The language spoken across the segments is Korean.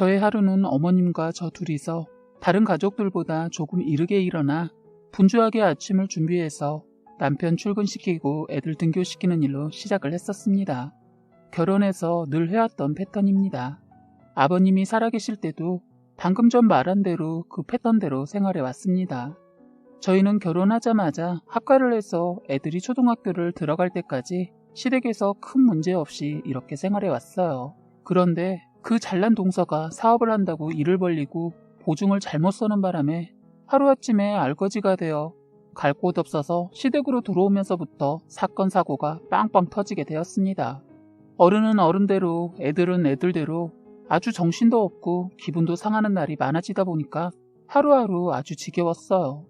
저의 하루는 어머님과 저 둘이서 다른 가족들보다 조금 이르게 일어나 분주하게 아침을 준비해서 남편 출근시키고 애들 등교시키는 일로 시작을 했었습니다. 결혼해서 늘 해왔던 패턴입니다. 아버님이 살아계실 때도 방금 전 말한 대로 그 패턴대로 생활해 왔습니다. 저희는 결혼하자마자 합가를 해서 애들이 초등학교를 들어갈 때까지 시댁에서 큰 문제 없이 이렇게 생활해 왔어요. 그런데 그 잘난 동서가 사업을 한다고 일을 벌리고 보증을 잘못 써는 바람에 하루아침에 알거지가 되어 갈 곳 없어서 시댁으로 들어오면서부터 사건 사고가 빵빵 터지게 되었습니다. 어른은 어른대로 애들은 애들대로 아주 정신도 없고 기분도 상하는 날이 많아지다 보니까 하루하루 아주 지겨웠어요.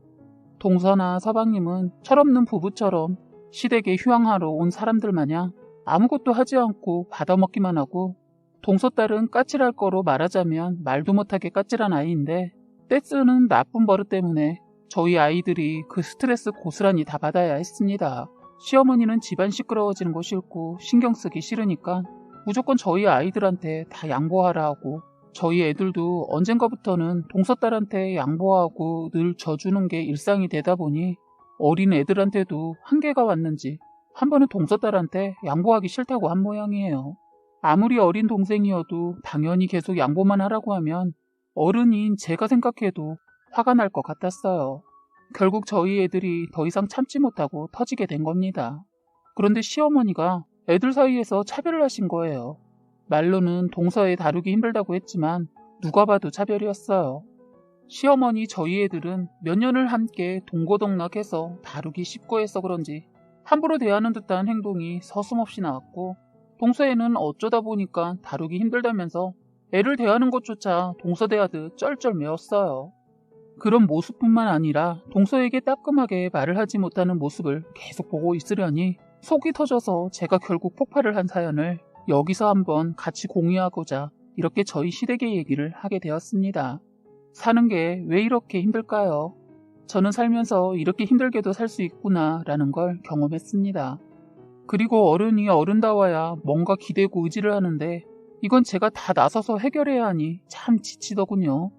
동서나 서방님은 철없는 부부처럼 시댁에 휴양하러 온 사람들 마냥 아무것도 하지 않고 받아먹기만 하고 동서딸은 까칠할 거로 말하자면 말도 못하게 까칠한 아이인데 떼쓰는 나쁜 버릇 때문에 저희 아이들이 그 스트레스 고스란히 다 받아야 했습니다. 시어머니는 집안 시끄러워지는 거 싫고 신경 쓰기 싫으니까 무조건 저희 아이들한테 다 양보하라 하고 저희 애들도 언젠가부터는 동서딸한테 양보하고 늘 져주는 게 일상이 되다 보니 어린 애들한테도 한계가 왔는지 한 번은 동서딸한테 양보하기 싫다고 한 모양이에요. 아무리 어린 동생이어도 당연히 계속 양보만 하라고 하면 어른인 제가 생각해도 화가 날 것 같았어요. 결국 저희 애들이 더 이상 참지 못하고 터지게 된 겁니다. 그런데 시어머니가 애들 사이에서 차별을 하신 거예요. 말로는 동서에 다루기 힘들다고 했지만 누가 봐도 차별이었어요. 시어머니 저희 애들은 몇 년을 함께 동고동락해서 다루기 쉽고 해서 그런지 함부로 대하는 듯한 행동이 서슴없이 나왔고 동서에는 어쩌다 보니까 다루기 힘들다면서 애를 대하는 것조차 동서 대하듯 쩔쩔 매었어요. 그런 모습뿐만 아니라 동서에게 따끔하게 말을 하지 못하는 모습을 계속 보고 있으려니 속이 터져서 제가 결국 폭발을 한 사연을 여기서 한번 같이 공유하고자 이렇게 저희 시댁의 얘기를 하게 되었습니다. 사는 게 왜 이렇게 힘들까요? 저는 살면서 이렇게 힘들게도 살 수 있구나 라는 걸 경험했습니다. 그리고 어른이 어른다워야 뭔가 기대고 의지를 하는데 이건 제가 다 나서서 해결해야 하니 참 지치더군요.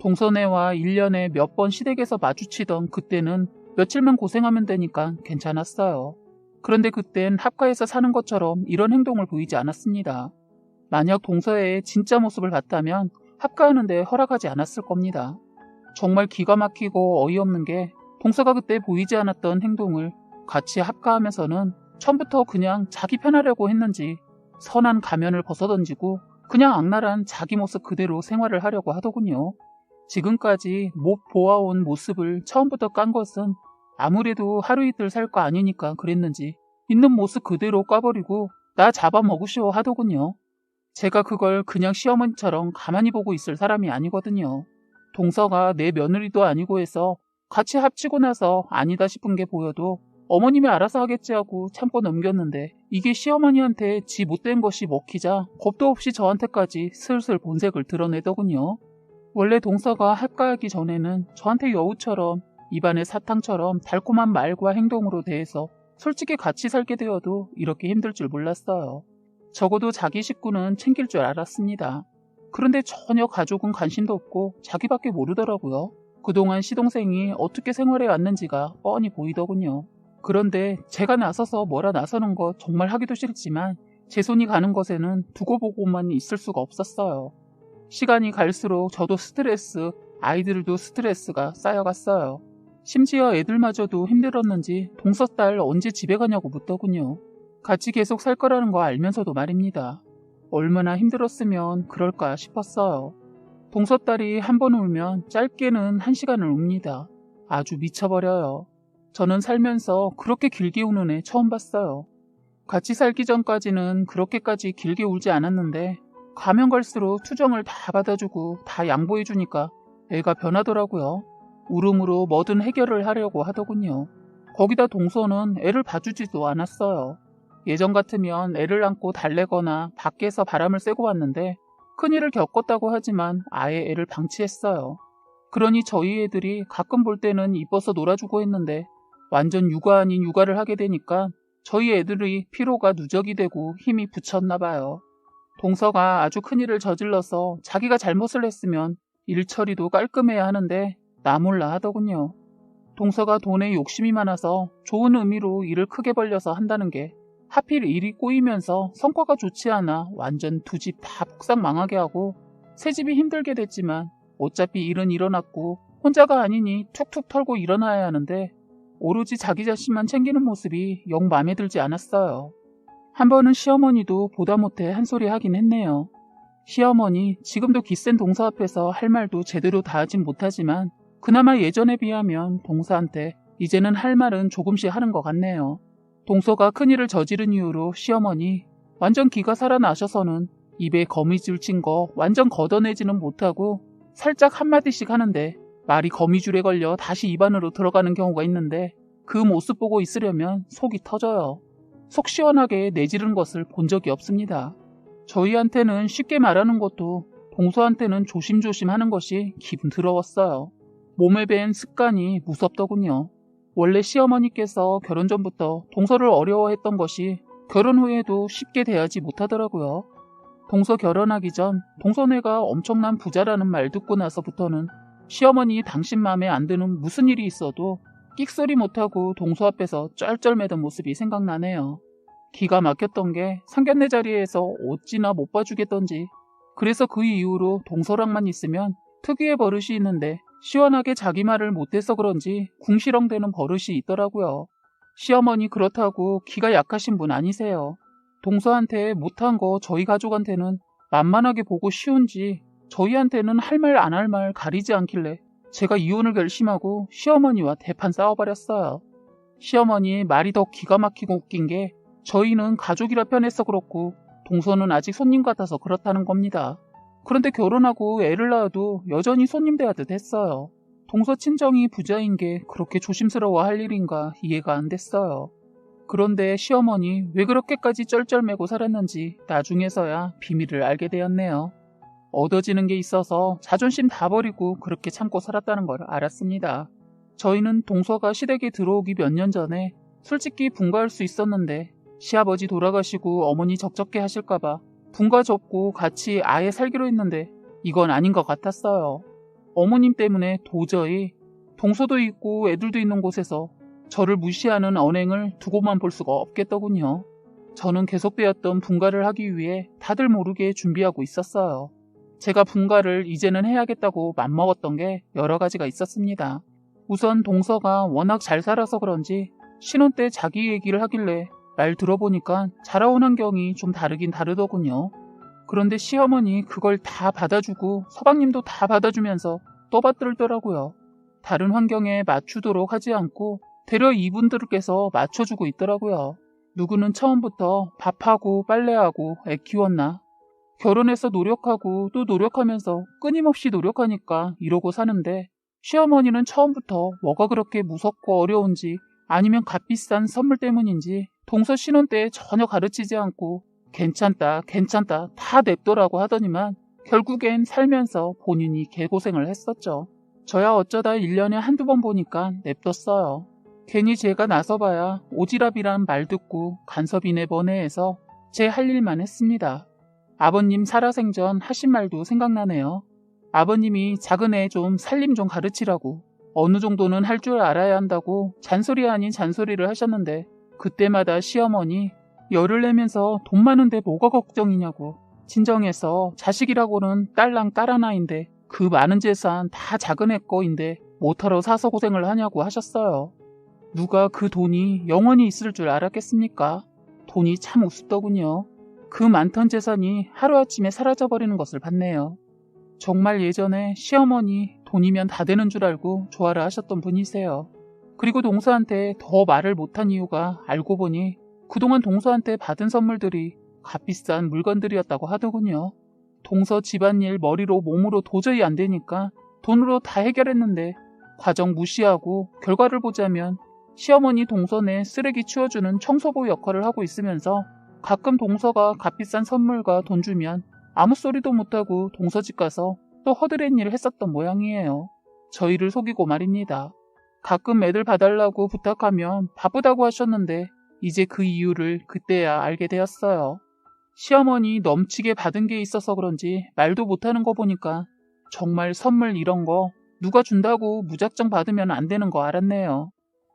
동선회와 1년에 몇 번 시댁에서 마주치던 그때는 며칠만 고생하면 되니까 괜찮았어요. 그런데 그땐 합가에서 사는 것처럼 이런 행동을 보이지 않았습니다. 만약 동서의 진짜 모습을 봤다면 합가하는데 허락하지 않았을 겁니다. 정말 기가 막히고 어이없는 게 동서가 그때 보이지 않았던 행동을 같이 합가하면서는 처음부터 그냥 자기 편하려고 했는지 선한 가면을 벗어던지고 그냥 악랄한 자기 모습 그대로 생활을 하려고 하더군요. 지금까지 못 보아온 모습을 처음부터 깐 것은 아무래도 하루 이틀 살 거 아니니까 그랬는지 있는 모습 그대로 까버리고 나 잡아먹으시오 하더군요. 제가 그걸 그냥 시어머니처럼 가만히 보고 있을 사람이 아니거든요. 동서가 내 며느리도 아니고 해서 같이 합치고 나서 아니다 싶은 게 보여도 어머님이 알아서 하겠지 하고 참고 넘겼는데 이게 시어머니한테 지 못된 것이 먹히자 겁도 없이 저한테까지 슬슬 본색을 드러내더군요. 원래 동서가 합가하기 전에는 저한테 여우처럼 입안의 사탕처럼 달콤한 말과 행동으로 대해서 솔직히 같이 살게 되어도 이렇게 힘들 줄 몰랐어요. 적어도 자기 식구는 챙길 줄 알았습니다. 그런데 전혀 가족은 관심도 없고 자기밖에 모르더라고요. 그동안 시동생이 어떻게 생활해 왔는지가 뻔히 보이더군요. 그런데 제가 나서서 뭐라 나서는 거 정말 하기도 싫지만 제 손이 가는 것에는 두고 보고만 있을 수가 없었어요. 시간이 갈수록 저도 스트레스, 아이들도 스트레스가 쌓여갔어요. 심지어 애들마저도 힘들었는지 동서 딸 언제 집에 가냐고 묻더군요. 같이 계속 살 거라는 거 알면서도 말입니다. 얼마나 힘들었으면 그럴까 싶었어요. 동서 딸이 한 번 울면 짧게는 한 시간을 웁니다. 아주 미쳐버려요. 저는 살면서 그렇게 길게 우는 애 처음 봤어요. 같이 살기 전까지는 그렇게까지 길게 울지 않았는데 가면 갈수록 투정을 다 받아주고 다 양보해주니까 애가 변하더라고요. 울음으로 뭐든 해결을 하려고 하더군요. 거기다 동서는 애를 봐주지도 않았어요. 예전 같으면 애를 안고 달래거나 밖에서 바람을 쐬고 왔는데 큰일을 겪었다고 하지만 아예 애를 방치했어요. 그러니 저희 애들이 가끔 볼 때는 이뻐서 놀아주고 했는데 완전 육아 아닌 육아를 하게 되니까 저희 애들이 피로가 누적이 되고 힘이 붙였나 봐요. 동서가 아주 큰일을 저질러서 자기가 잘못을 했으면 일 처리도 깔끔해야 하는데 나 몰라 하더군요. 동서가 돈에 욕심이 많아서 좋은 의미로 일을 크게 벌려서 한다는 게 하필 일이 꼬이면서 성과가 좋지 않아 완전 두 집 다 폭삭 망하게 하고 새 집이 힘들게 됐지만 어차피 일은 일어났고 혼자가 아니니 툭툭 털고 일어나야 하는데 오로지 자기 자신만 챙기는 모습이 영 마음에 들지 않았어요. 한 번은 시어머니도 보다 못해 한 소리 하긴 했네요. 시어머니 지금도 기센 동서 앞에서 할 말도 제대로 다 하진 못하지만 그나마 예전에 비하면 동서한테 이제는 할 말은 조금씩 하는 것 같네요. 동서가 큰일을 저지른 이후로 시어머니 완전 기가 살아나셔서는 입에 거미줄 친 거 완전 걷어내지는 못하고 살짝 한마디씩 하는데 말이 거미줄에 걸려 다시 입안으로 들어가는 경우가 있는데 그 모습 보고 있으려면 속이 터져요. 속 시원하게 내지른 것을 본 적이 없습니다. 저희한테는 쉽게 말하는 것도 동서한테는 조심조심 하는 것이 기분 더러웠어요. 몸에 밴 습관이 무섭더군요. 원래 시어머니께서 결혼 전부터 동서를 어려워했던 것이 결혼 후에도 쉽게 대하지 못하더라고요. 동서 결혼하기 전 동서네가 엄청난 부자라는 말 듣고 나서부터는 시어머니 당신 마음에 안 드는 무슨 일이 있어도 끽소리 못하고 동서 앞에서 쩔쩔매던 모습이 생각나네요. 기가 막혔던 게 상견례 자리에서 어찌나 못 봐주겠던지 그래서 그 이후로 동서랑만 있으면 특유의 버릇이 있는데 시원하게 자기 말을 못해서 그런지 궁시렁대는 버릇이 있더라고요. 시어머니 그렇다고 기가 약하신 분 아니세요. 동서한테 못한 거 저희 가족한테는 만만하게 보고 쉬운지 저희한테는 할 말 안 할 말 가리지 않길래 제가 이혼을 결심하고 시어머니와 대판 싸워버렸어요. 시어머니 말이 더 기가 막히고 웃긴 게 저희는 가족이라 편해서 그렇고 동서는 아직 손님 같아서 그렇다는 겁니다. 그런데 결혼하고 애를 낳아도 여전히 손님 대하듯 했어요. 동서 친정이 부자인 게 그렇게 조심스러워 할 일인가 이해가 안 됐어요. 그런데 시어머니 왜 그렇게까지 쩔쩔매고 살았는지 나중에서야 비밀을 알게 되었네요. 얻어지는 게 있어서 자존심 다 버리고 그렇게 참고 살았다는 걸 알았습니다. 저희는 동서가 시댁에 들어오기 몇 년 전에 솔직히 분가할 수 있었는데 시아버지 돌아가시고 어머니 적적해 하실까봐 분가 접고 같이 아예 살기로 했는데 이건 아닌 것 같았어요. 어머님 때문에 도저히 동서도 있고 애들도 있는 곳에서 저를 무시하는 언행을 두고만 볼 수가 없겠더군요. 저는 계속되었던 분가를 하기 위해 다들 모르게 준비하고 있었어요. 제가 분가를 이제는 해야겠다고 맘먹었던 게 여러 가지가 있었습니다. 우선 동서가 워낙 잘 살아서 그런지 신혼 때 자기 얘기를 하길래 말 들어보니까 자라온 환경이 좀 다르긴 다르더군요. 그런데 시어머니 그걸 다 받아주고 서방님도 다 받아주면서 떠받들더라고요. 다른 환경에 맞추도록 하지 않고 되려 이분들께서 맞춰주고 있더라고요. 누구는 처음부터 밥하고 빨래하고 애 키웠나 결혼해서 노력하고 또 노력하면서 끊임없이 노력하니까 이러고 사는데 시어머니는 처음부터 뭐가 그렇게 무섭고 어려운지 아니면 값비싼 선물 때문인지 동서 신혼 때 전혀 가르치지 않고 괜찮다 괜찮다 다 냅더라고 하더니만 결국엔 살면서 본인이 개고생을 했었죠. 저야 어쩌다 1년에 한두 번 보니까 냅뒀어요. 괜히 제가 나서봐야 오지랖이란 말 듣고 간섭이네 번해해서 제 할 일만 했습니다. 아버님 살아생전 하신 말도 생각나네요. 아버님이 작은 애 좀 살림 좀 가르치라고 어느 정도는 할 줄 알아야 한다고 잔소리 아닌 잔소리를 하셨는데 그때마다 시어머니 열을 내면서 돈 많은데 뭐가 걱정이냐고 진정해서 자식이라고는 딸랑 딸 하나인데 그 많은 재산 다 작은 애 거인데 뭐하러 사서 고생을 하냐고 하셨어요. 누가 그 돈이 영원히 있을 줄 알았겠습니까? 돈이 참 우습더군요. 그 많던 재산이 하루아침에 사라져버리는 것을 봤네요. 정말 예전에 시어머니 돈이면 다 되는 줄 알고 좋아를 하셨던 분이세요. 그리고 동서한테 더 말을 못한 이유가 알고 보니 그동안 동서한테 받은 선물들이 값비싼 물건들이었다고 하더군요. 동서 집안일 머리로 몸으로 도저히 안 되니까 돈으로 다 해결했는데 과정 무시하고 결과를 보자면 시어머니 동선에 쓰레기 치워주는 청소부 역할을 하고 있으면서 가끔 동서가 값비싼 선물과 돈 주면 아무 소리도 못하고 동서 집 가서 또 허드렛 일을 했었던 모양이에요. 저희를 속이고 말입니다. 가끔 애들 봐달라고 부탁하면 바쁘다고 하셨는데 이제 그 이유를 그때야 알게 되었어요. 시어머니 넘치게 받은 게 있어서 그런지 말도 못하는 거 보니까 정말 선물 이런 거 누가 준다고 무작정 받으면 안 되는 거 알았네요.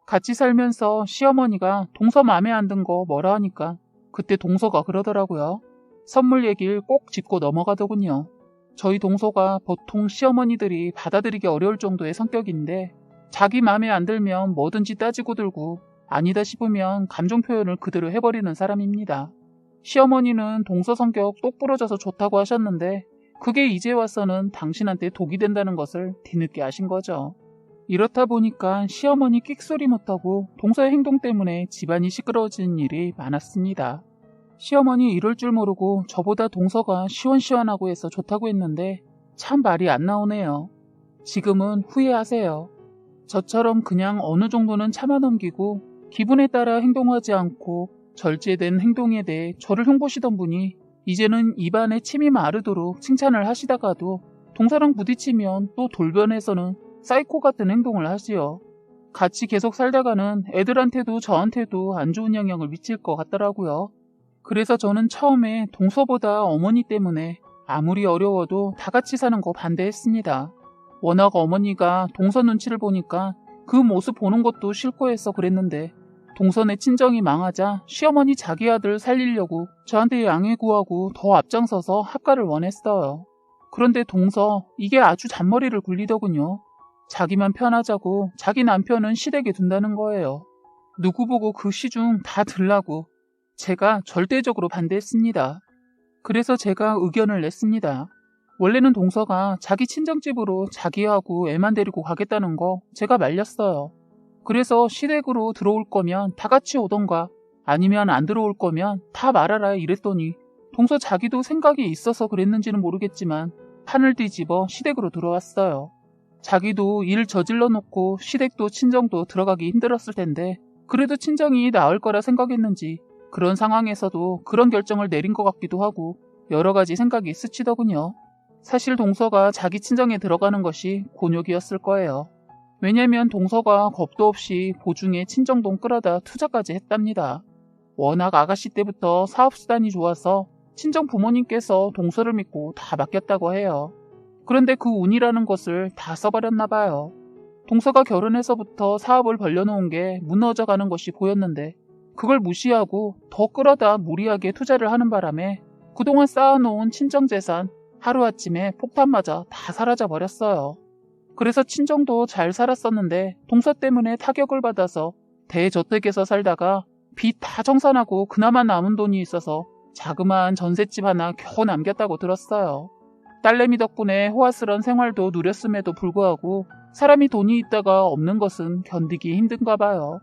같이 살면서 시어머니가 동서 맘에 안 든 거 뭐라 하니까 그때 동서가 그러더라고요. 선물 얘기를 꼭 짚고 넘어가더군요. 저희 동서가 보통 시어머니들이 받아들이기 어려울 정도의 성격인데 자기 맘에 안 들면 뭐든지 따지고 들고 아니다 싶으면 감정 표현을 그대로 해버리는 사람입니다. 시어머니는 동서 성격 똑부러져서 좋다고 하셨는데 그게 이제 와서는 당신한테 독이 된다는 것을 뒤늦게 아신 거죠. 이렇다 보니까 시어머니 끽소리 못하고 동서의 행동 때문에 집안이 시끄러워지는 일이 많았습니다. 시어머니 이럴 줄 모르고 저보다 동서가 시원시원하고 해서 좋다고 했는데 참 말이 안 나오네요. 지금은 후회하세요. 저처럼 그냥 어느 정도는 참아 넘기고 기분에 따라 행동하지 않고 절제된 행동에 대해 저를 흉보시던 분이 이제는 입안에 침이 마르도록 칭찬을 하시다가도 동서랑 부딪히면 또 돌변해서는 사이코 같은 행동을 하지요. 같이 계속 살다가는 애들한테도 저한테도 안 좋은 영향을 미칠 것 같더라고요. 그래서 저는 처음에 동서보다 어머니 때문에 아무리 어려워도 다 같이 사는 거 반대했습니다. 워낙 어머니가 동서 눈치를 보니까 그 모습 보는 것도 싫고 해서 그랬는데 동선의 친정이 망하자 시어머니 자기 아들 살리려고 저한테 양해 구하고 더 앞장서서 합가를 원했어요. 그런데 동서 이게 아주 잔머리를 굴리더군요. 자기만 편하자고 자기 남편은 시댁에 둔다는 거예요. 누구 보고 그 시중 다 들라고 제가 절대적으로 반대했습니다. 그래서 제가 의견을 냈습니다. 원래는 동서가 자기 친정집으로 자기하고 애만 데리고 가겠다는 거 제가 말렸어요. 그래서 시댁으로 들어올 거면 다 같이 오던가 아니면 안 들어올 거면 다 말하라 이랬더니 동서 자기도 생각이 있어서 그랬는지는 모르겠지만 판을 뒤집어 시댁으로 들어왔어요. 자기도 일 저질러 놓고 시댁도 친정도 들어가기 힘들었을 텐데 그래도 친정이 나을 거라 생각했는지 그런 상황에서도 그런 결정을 내린 것 같기도 하고 여러 가지 생각이 스치더군요. 사실 동서가 자기 친정에 들어가는 것이 곤욕이었을 거예요. 왜냐면 동서가 겁도 없이 보중에 친정돈 끌어다 투자까지 했답니다. 워낙 아가씨 때부터 사업수단이 좋아서 친정 부모님께서 동서를 믿고 다 맡겼다고 해요. 그런데 그 운이라는 것을 다 써버렸나 봐요. 동서가 결혼해서부터 사업을 벌려놓은 게 무너져 가는 것이 보였는데 그걸 무시하고 더 끌어다 무리하게 투자를 하는 바람에 그동안 쌓아놓은 친정 재산 하루아침에 폭탄 맞아 다 사라져 버렸어요. 그래서 친정도 잘 살았었는데 동서 때문에 타격을 받아서 대저택에서 살다가 빚 다 정산하고 그나마 남은 돈이 있어서 자그마한 전셋집 하나 겨우 남겼다고 들었어요. 딸내미 덕분에 호화스런 생활도 누렸음에도 불구하고 사람이 돈이 있다가 없는 것은 견디기 힘든가 봐요.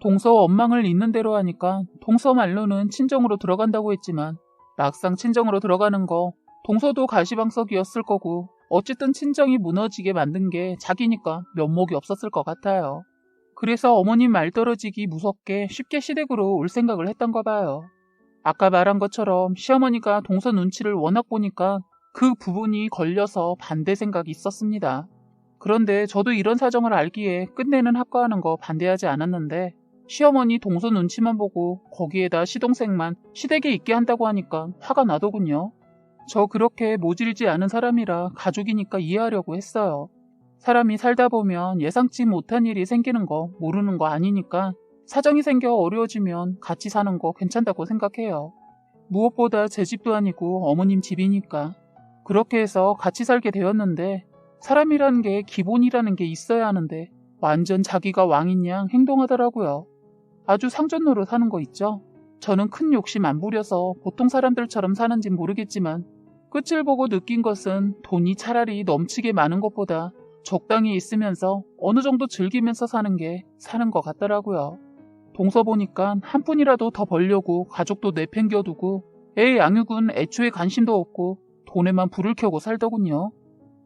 동서 원망을 있는 대로 하니까 동서 말로는 친정으로 들어간다고 했지만 막상 친정으로 들어가는 거 동서도 가시방석이었을 거고 어쨌든 친정이 무너지게 만든 게 자기니까 면목이 없었을 것 같아요. 그래서 어머님 말 떨어지기 무섭게 쉽게 시댁으로 올 생각을 했던가 봐요. 아까 말한 것처럼 시어머니가 동서 눈치를 워낙 보니까 그 부분이 걸려서 반대 생각이 있었습니다. 그런데 저도 이런 사정을 알기에 끝내는 합가하는 거 반대하지 않았는데 시어머니 동서 눈치만 보고 거기에다 시동생만 시댁에 있게 한다고 하니까 화가 나더군요. 저 그렇게 모질지 않은 사람이라 가족이니까 이해하려고 했어요. 사람이 살다 보면 예상치 못한 일이 생기는 거 모르는 거 아니니까 사정이 생겨 어려워지면 같이 사는 거 괜찮다고 생각해요. 무엇보다 제 집도 아니고 어머님 집이니까. 그렇게 해서 같이 살게 되었는데 사람이라는 게 기본이라는 게 있어야 하는데 완전 자기가 왕인 양 행동하더라고요. 아주 상전노로 사는 거 있죠? 저는 큰 욕심 안 부려서 보통 사람들처럼 사는진 모르겠지만 끝을 보고 느낀 것은 돈이 차라리 넘치게 많은 것보다 적당히 있으면서 어느 정도 즐기면서 사는 게 사는 것 같더라고요. 동서 보니까 한 푼이라도 더 벌려고 가족도 내팽겨두고 애 양육은 애초에 관심도 없고 돈에만 불을 켜고 살더군요.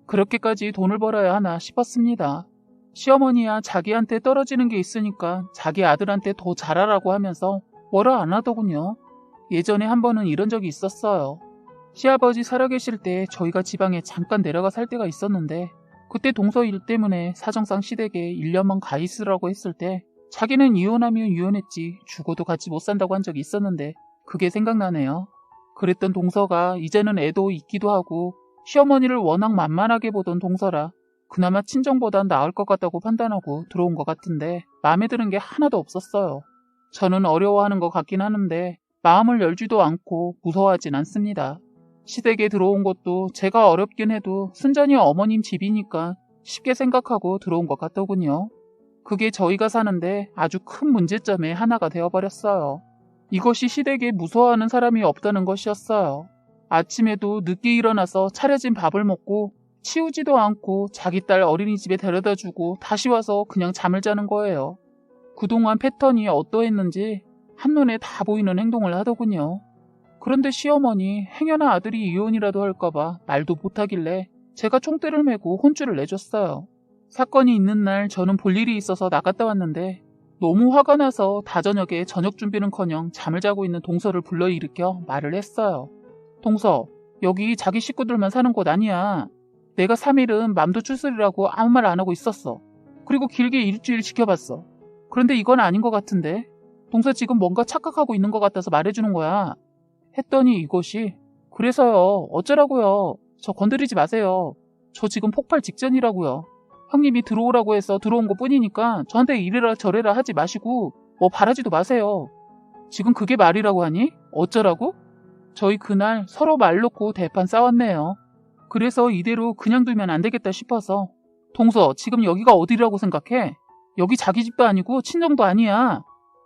그렇게까지 돈을 벌어야 하나 싶었습니다. 시어머니야 자기한테 떨어지는 게 있으니까 자기 아들한테 더 잘하라고 하면서 뭐라 안 하더군요. 예전에 한 번은 이런 적이 있었어요. 시아버지 살아계실 때 저희가 지방에 잠깐 내려가 살 때가 있었는데 그때 동서 일 때문에 사정상 시댁에 1년만 가 있으라고 했을 때 자기는 이혼하면 이혼했지 죽어도 같이 못 산다고 한 적이 있었는데 그게 생각나네요. 그랬던 동서가 이제는 애도 있기도 하고 시어머니를 워낙 만만하게 보던 동서라 그나마 친정보단 나을 것 같다고 판단하고 들어온 것 같은데 마음에 드는 게 하나도 없었어요. 저는 어려워하는 것 같긴 하는데 마음을 열지도 않고 무서워하진 않습니다. 시댁에 들어온 것도 제가 어렵긴 해도 순전히 어머님 집이니까 쉽게 생각하고 들어온 것 같더군요. 그게 저희가 사는데 아주 큰 문제점의 하나가 되어버렸어요. 이것이 시댁에 무서워하는 사람이 없다는 것이었어요. 아침에도 늦게 일어나서 차려진 밥을 먹고 치우지도 않고 자기 딸 어린이집에 데려다 주고 다시 와서 그냥 잠을 자는 거예요. 그동안 패턴이 어떠했는지 한눈에 다 보이는 행동을 하더군요. 그런데 시어머니 행여나 아들이 이혼이라도 할까봐 말도 못하길래 제가 총대를 메고 혼쭐을 내줬어요. 사건이 있는 날 저는 볼 일이 있어서 나갔다 왔는데 너무 화가 나서 다저녁에 저녁 준비는커녕 잠을 자고 있는 동서를 불러일으켜 말을 했어요. 동서, 여기 자기 식구들만 사는 곳 아니야. 내가 3일은 맘도 추스리라고 아무 말 안 하고 있었어. 그리고 길게 일주일 지켜봤어. 그런데 이건 아닌 것 같은데. 동서 지금 뭔가 착각하고 있는 것 같아서 말해주는 거야. 했더니 이것이 그래서요. 어쩌라고요. 저 건드리지 마세요. 저 지금 폭발 직전이라고요. 형님이 들어오라고 해서 들어온 것 뿐이니까 저한테 이래라 저래라 하지 마시고 뭐 바라지도 마세요. 지금 그게 말이라고 하니? 어쩌라고? 저희 그날 서로 말 놓고 대판 싸웠네요. 그래서 이대로 그냥 두면 안 되겠다 싶어서 동서 지금 여기가 어디라고 생각해? 여기 자기 집도 아니고 친정도 아니야.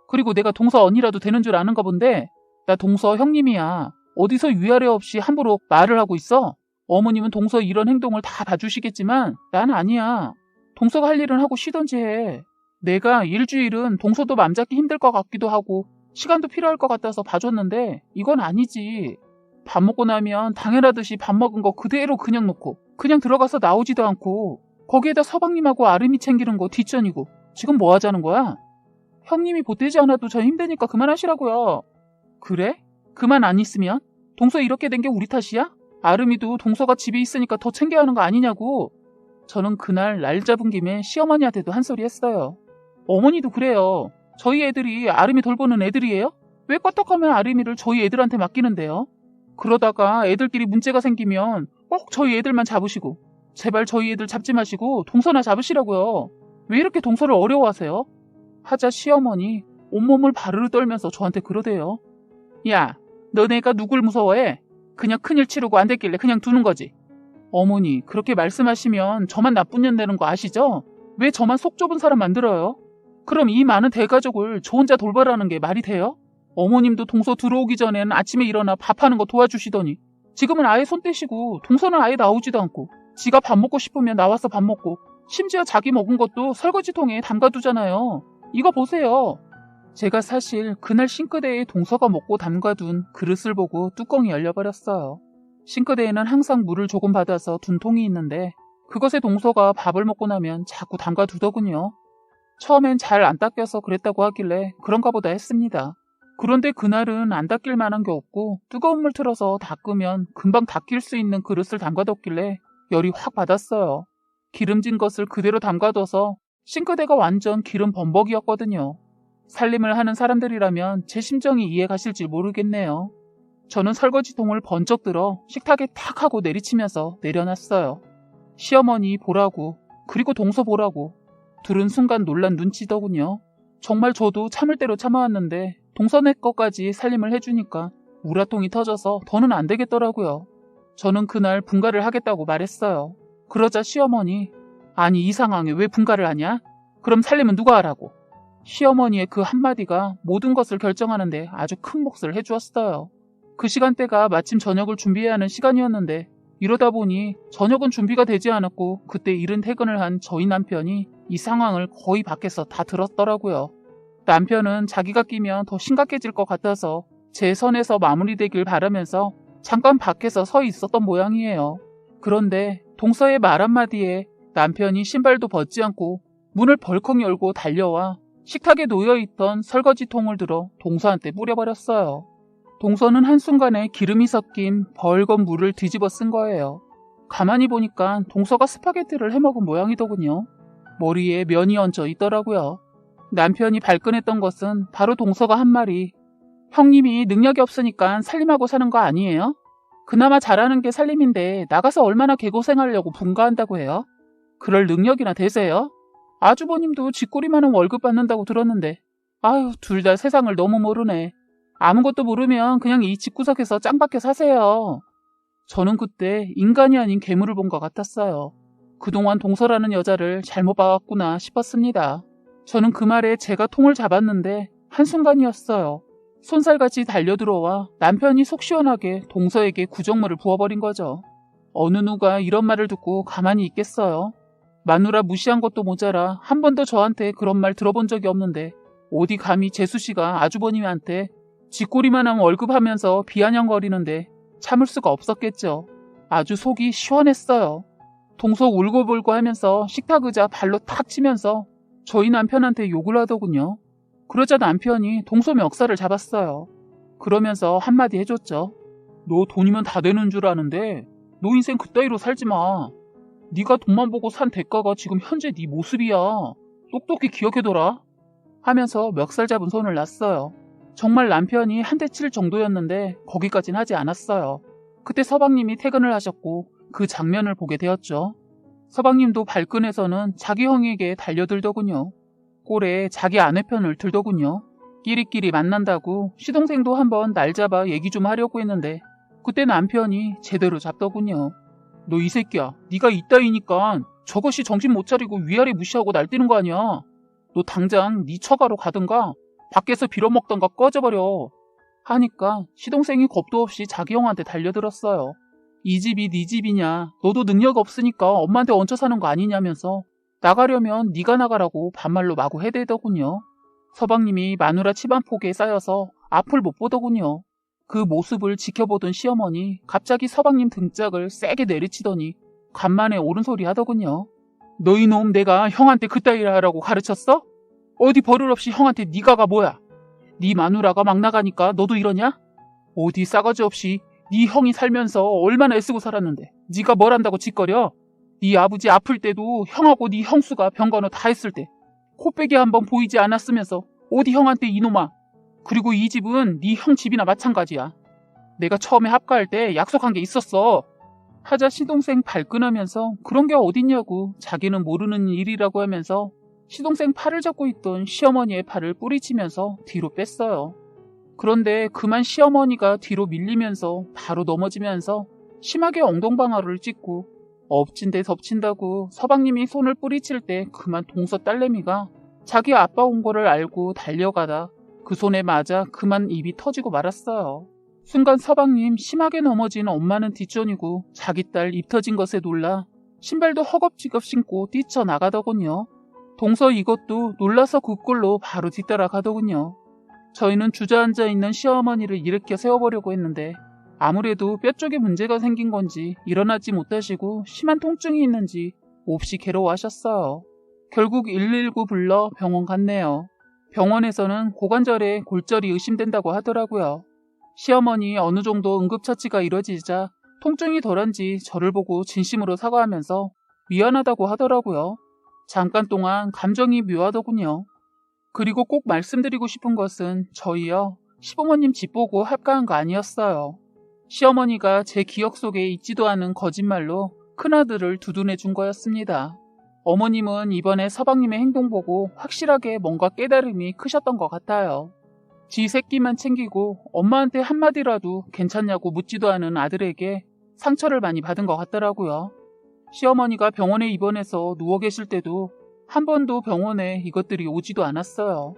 그리고 내가 동서 언니라도 되는 줄 아는가 본데 나 동서 형님이야. 어디서 위아래 없이 함부로 말을 하고 있어? 어머님은 동서 이런 행동을 다 봐주시겠지만 난 아니야. 동서가 할 일은 하고 쉬던지 해. 내가 일주일은 동서도 맘 잡기 힘들 것 같기도 하고 시간도 필요할 것 같아서 봐줬는데 이건 아니지. 밥 먹고 나면 당연하듯이 밥 먹은 거 그대로 그냥 놓고 그냥 들어가서 나오지도 않고 거기에다 서방님하고 아름이 챙기는 거 뒷전이고 지금 뭐 하자는 거야? 형님이 보태지 않아도 저 힘드니까 그만하시라고요. 그래? 그만 안 있으면? 동서 이렇게 된 게 우리 탓이야? 아름이도 동서가 집에 있으니까 더 챙겨야 하는 거 아니냐고. 저는 그날 날 잡은 김에 시어머니한테도 한 소리 했어요. 어머니도 그래요. 저희 애들이 아름이 돌보는 애들이에요? 왜 껐떡하면 아름이를 저희 애들한테 맡기는데요? 그러다가 애들끼리 문제가 생기면 꼭 저희 애들만 잡으시고 제발 저희 애들 잡지 마시고 동서나 잡으시라고요. 왜 이렇게 동서를 어려워하세요? 하자 시어머니 온몸을 바르르 떨면서 저한테 그러대요. 야, 너네가 누굴 무서워해? 그냥 큰일 치르고 안 됐길래 그냥 두는 거지. 어머니, 그렇게 말씀하시면 저만 나쁜 년 되는 거 아시죠? 왜 저만 속 좁은 사람 만들어요? 그럼 이 많은 대가족을 저 혼자 돌봐라는 게 말이 돼요? 어머님도 동서 들어오기 전엔 아침에 일어나 밥하는 거 도와주시더니 지금은 아예 손 떼시고 동서는 아예 나오지도 않고 지가 밥 먹고 싶으면 나와서 밥 먹고 심지어 자기 먹은 것도 설거지통에 담가두잖아요. 이거 보세요. 제가 사실 그날 싱크대에 동서가 먹고 담가둔 그릇을 보고 뚜껑이 열려버렸어요. 싱크대에는 항상 물을 조금 받아서 둔 통이 있는데 그것에 동서가 밥을 먹고 나면 자꾸 담가두더군요. 처음엔 잘 안 닦여서 그랬다고 하길래 그런가 보다 했습니다. 그런데 그날은 안 닦일 만한 게 없고 뜨거운 물 틀어서 닦으면 금방 닦일 수 있는 그릇을 담가뒀길래 열이 확 받았어요. 기름진 것을 그대로 담가둬서 싱크대가 완전 기름 범벅이었거든요. 살림을 하는 사람들이라면 제 심정이 이해 가실지 모르겠네요. 저는 설거지통을 번쩍 들어 식탁에 탁 하고 내리치면서 내려놨어요. 시어머니 보라고 그리고 동서 보라고 둘은 순간 놀란 눈치더군요. 정말 저도 참을 대로 참아왔는데 동서네 것까지 살림을 해주니까 우라통이 터져서 더는 안 되겠더라고요. 저는 그날 분가를 하겠다고 말했어요. 그러자 시어머니, 아니 이 상황에 왜 분가를 하냐? 그럼 살림은 누가 하라고? 시어머니의 그 한마디가 모든 것을 결정하는데 아주 큰 몫을 해주었어요. 그 시간대가 마침 저녁을 준비해야 하는 시간이었는데 이러다 보니 저녁은 준비가 되지 않았고 그때 이른 퇴근을 한 저희 남편이 이 상황을 거의 밖에서 다 들었더라고요. 남편은 자기가 끼면 더 심각해질 것 같아서 제 선에서 마무리되길 바라면서 잠깐 밖에서 서 있었던 모양이에요. 그런데 동서의 말 한마디에 남편이 신발도 벗지 않고 문을 벌컥 열고 달려와 식탁에 놓여있던 설거지통을 들어 동서한테 뿌려버렸어요. 동서는 한순간에 기름이 섞인 벌건 물을 뒤집어 쓴 거예요. 가만히 보니까 동서가 스파게티를 해먹은 모양이더군요. 머리에 면이 얹어 있더라고요. 남편이 발끈했던 것은 바로 동서가 한 말이 형님이 능력이 없으니까 살림하고 사는 거 아니에요? 그나마 잘하는 게 살림인데 나가서 얼마나 개고생하려고 분가한다고 해요? 그럴 능력이나 되세요? 아주버님도 쥐꼬리만한 월급 받는다고 들었는데 아유 둘 다 세상을 너무 모르네. 아무것도 모르면 그냥 이 집구석에서 짱박혀 사세요. 저는 그때 인간이 아닌 괴물을 본 것 같았어요. 그동안 동서라는 여자를 잘못 봐왔구나 싶었습니다. 저는 그 말에 제가 통을 잡았는데 한순간이었어요. 손살같이 달려들어와 남편이 속 시원하게 동서에게 구정물을 부어버린 거죠. 어느 누가 이런 말을 듣고 가만히 있겠어요. 마누라 무시한 것도 모자라 한 번도 저한테 그런 말 들어본 적이 없는데 어디 감히 재수 씨가 아주버님한테 쥐꼬리만 한 월급 하면서 비아냥거리는데 참을 수가 없었겠죠. 아주 속이 시원했어요. 동서 울고불고 하면서 식탁 의자 발로 탁 치면서 저희 남편한테 욕을 하더군요. 그러자 남편이 동서 멱살을 잡았어요. 그러면서 한마디 해줬죠. 너 돈이면 다 되는 줄 아는데 너 인생 그따위로 살지 마. 네가 돈만 보고 산 대가가 지금 현재 네 모습이야. 똑똑히 기억해둬라. 하면서 멱살 잡은 손을 놨어요. 정말 남편이 한 대 칠 정도였는데 거기까진 하지 않았어요. 그때 서방님이 퇴근을 하셨고 그 장면을 보게 되었죠. 서방님도 발끈해서는 자기 형에게 달려들더군요. 꼴에 자기 아내 편을 들더군요. 끼리끼리 만난다고 시동생도 한번 날 잡아 얘기 좀 하려고 했는데 그때 남편이 제대로 잡더군요. 너 이 새끼야. 네가 이따위니까 저것이 정신 못 차리고 위아래 무시하고 날뛰는 거 아니야. 너 당장 네 처가로 가든가 밖에서 빌어먹던가 꺼져버려. 하니까 시동생이 겁도 없이 자기 형한테 달려들었어요. 이 집이 네 집이냐. 너도 능력 없으니까 엄마한테 얹혀 사는 거 아니냐면서 나가려면 네가 나가라고 반말로 마구 해대더군요. 서방님이 마누라 치반 폭에 쌓여서 앞을 못 보더군요. 그 모습을 지켜보던 시어머니 갑자기 서방님 등짝을 세게 내리치더니 간만에 옳은 소리 하더군요. 너희 놈 내가 형한테 그따위라 하라고 가르쳤어? 어디 버릇 없이 형한테 네가가 뭐야? 네 마누라가 막 나가니까 너도 이러냐? 어디 싸가지 없이 네 형이 살면서 얼마나 애쓰고 살았는데 네가 뭘 한다고 짓거려? 네 아버지 아플 때도 형하고 네 형수가 병간호 다 했을 때 코빼기 한번 보이지 않았으면서 어디 형한테 이놈아 그리고 이 집은 네 형 집이나 마찬가지야 내가 처음에 합가할 때 약속한 게 있었어 하자 시동생 발끈하면서 그런 게 어딨냐고 자기는 모르는 일이라고 하면서 시동생 팔을 잡고 있던 시어머니의 팔을 뿌리치면서 뒤로 뺐어요. 그런데 그만 시어머니가 뒤로 밀리면서 바로 넘어지면서 심하게 엉덩방아를 찍고 엎친 데 덮친다고 서방님이 손을 뿌리칠 때 그만 동서 딸내미가 자기 아빠 온 거를 알고 달려가다 그 손에 맞아 그만 입이 터지고 말았어요. 순간 서방님 심하게 넘어진 엄마는 뒷전이고 자기 딸 입 터진 것에 놀라 신발도 허겁지겁 신고 뛰쳐나가더군요. 동서 이것도 놀라서 그 꼴로 바로 뒤따라가더군요. 저희는 주저앉아 있는 시어머니를 일으켜 세워보려고 했는데 아무래도 뼈 쪽에 문제가 생긴 건지 일어나지 못하시고 심한 통증이 있는지 몹시 괴로워하셨어요. 결국 119 불러 병원 갔네요. 병원에서는 고관절에 골절이 의심된다고 하더라고요. 시어머니 어느 정도 응급처치가 이뤄지자 통증이 덜한지 저를 보고 진심으로 사과하면서 미안하다고 하더라고요. 잠깐 동안 감정이 묘하더군요. 그리고 꼭 말씀드리고 싶은 것은 저희요. 시부모님 집 보고 합가한 거 아니었어요. 시어머니가 제 기억 속에 있지도 않은 거짓말로 큰아들을 두둔해 준 거였습니다. 어머님은 이번에 서방님의 행동 보고 확실하게 뭔가 깨달음이 크셨던 것 같아요. 지 새끼만 챙기고 엄마한테 한마디라도 괜찮냐고 묻지도 않은 아들에게 상처를 많이 받은 것 같더라고요. 시어머니가 병원에 입원해서 누워 계실 때도 한 번도 병원에 이것들이 오지도 않았어요.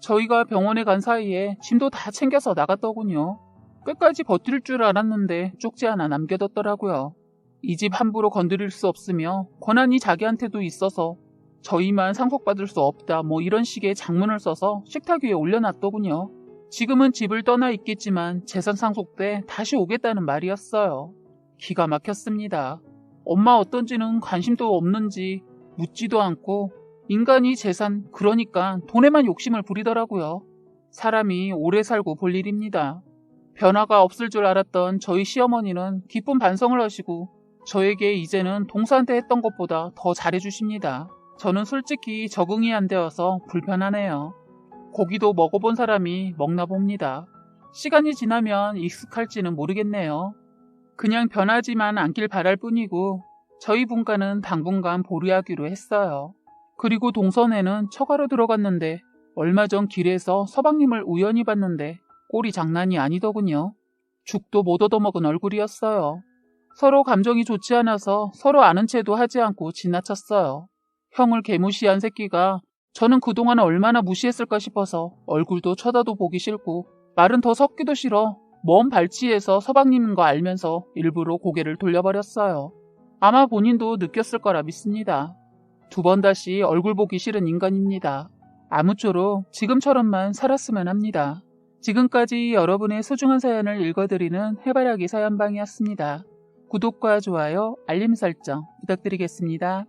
저희가 병원에 간 사이에 짐도 다 챙겨서 나갔더군요. 끝까지 버틸 줄 알았는데 쪽지 하나 남겨뒀더라고요. 이 집 함부로 건드릴 수 없으며 권한이 자기한테도 있어서 저희만 상속받을 수 없다 뭐 이런 식의 장문을 써서 식탁 위에 올려놨더군요. 지금은 집을 떠나 있겠지만 재산 상속 때 다시 오겠다는 말이었어요. 기가 막혔습니다. 엄마 어떤지는 관심도 없는지 묻지도 않고 인간이 재산 그러니까 돈에만 욕심을 부리더라고요. 사람이 오래 살고 볼 일입니다. 변화가 없을 줄 알았던 저희 시어머니는 기쁜 반성을 하시고 저에게 이제는 동서한테 했던 것보다 더 잘해주십니다. 저는 솔직히 적응이 안 되어서 불편하네요. 고기도 먹어본 사람이 먹나 봅니다. 시간이 지나면 익숙할지는 모르겠네요. 그냥 변하지만 않길 바랄 뿐이고 저희 분과는 당분간 보류하기로 했어요. 그리고 동선에는 처가로 들어갔는데 얼마 전 길에서 서방님을 우연히 봤는데 꼴이 장난이 아니더군요. 죽도 못 얻어먹은 얼굴이었어요. 서로 감정이 좋지 않아서 서로 아는 채도 하지 않고 지나쳤어요. 형을 개무시한 새끼가 저는 그동안 얼마나 무시했을까 싶어서 얼굴도 쳐다도 보기 싫고 말은 더 섞기도 싫어 먼 발치에서 서방님인 거 알면서 일부러 고개를 돌려버렸어요. 아마 본인도 느꼈을 거라 믿습니다. 두 번 다시 얼굴 보기 싫은 인간입니다. 아무쪼록 지금처럼만 살았으면 합니다. 지금까지 여러분의 소중한 사연을 읽어드리는 해바라기 사연방이었습니다. 구독과 좋아요, 알림 설정 부탁드리겠습니다.